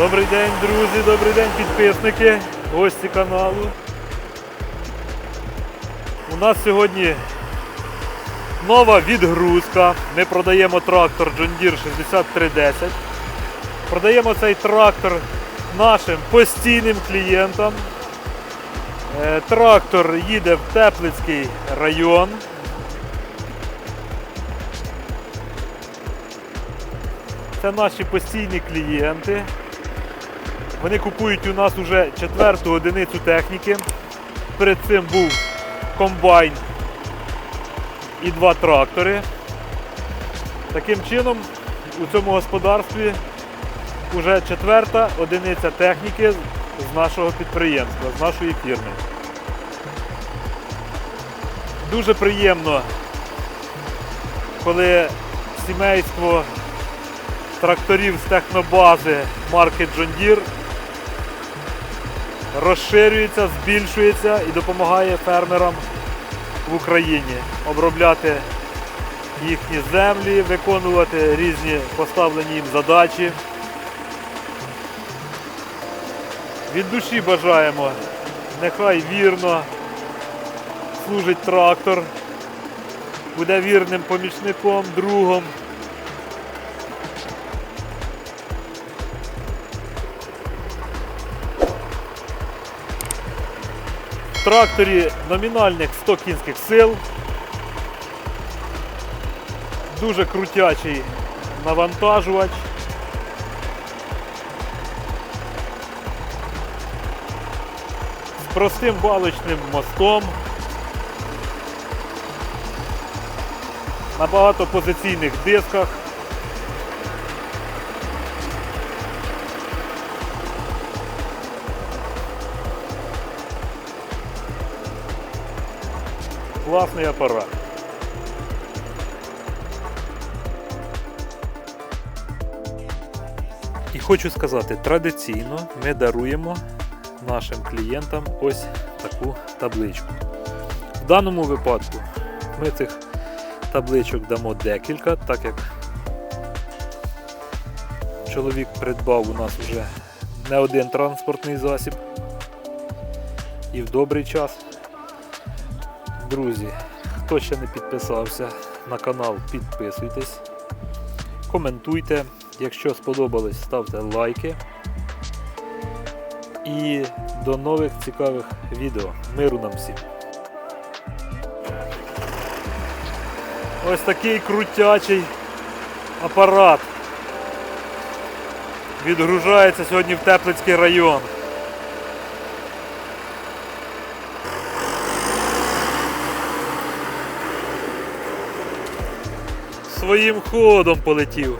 Добрий день, друзі, добрий день, підписники, гості каналу. У нас сьогодні нова відгрузка. Ми продаємо трактор John Deere 6310. Продаємо цей трактор нашим постійним клієнтам. Е, Трактор їде в Теплицький район. Це наші постійні клієнти. Вони купують у нас уже четверту одиницю техніки. Перед цим був комбайн і два трактори. Таким чином, у цьому господарстві вже четверта одиниця техніки з нашого підприємства, з нашої фірми. Дуже приємно, коли сімейство тракторів з технобази марки John Deere розширюється, збільшується і допомагає фермерам в Україні обробляти їхні землі, виконувати різні поставлені їм задачі. Від душі бажаємо, нехай вірно служить трактор, буде вірним помічником, другом. В тракторі номінальних 100 кінських сил. Дуже крутячий навантажувач. З простим балочним мостом. На багатопозиційних дисках. Класний апарат. І хочу сказати, традиційно ми даруємо нашим клієнтам ось таку табличку. В даному випадку ми цих табличок дамо декілька, так як чоловік придбав у нас вже не один транспортний засіб і в добрий час. Друзі, хто ще не підписався на канал, підписуйтесь, коментуйте. Якщо сподобалось, ставте лайки. І до нових цікавих відео. Миру нам всім. Ось такий крутячий апарат. Відгружається сьогодні в Теплицький район. Своїм ходом полетів.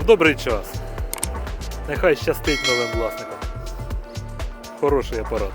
В добрий час. Нехай щастить новим власникам. Хороший апарат.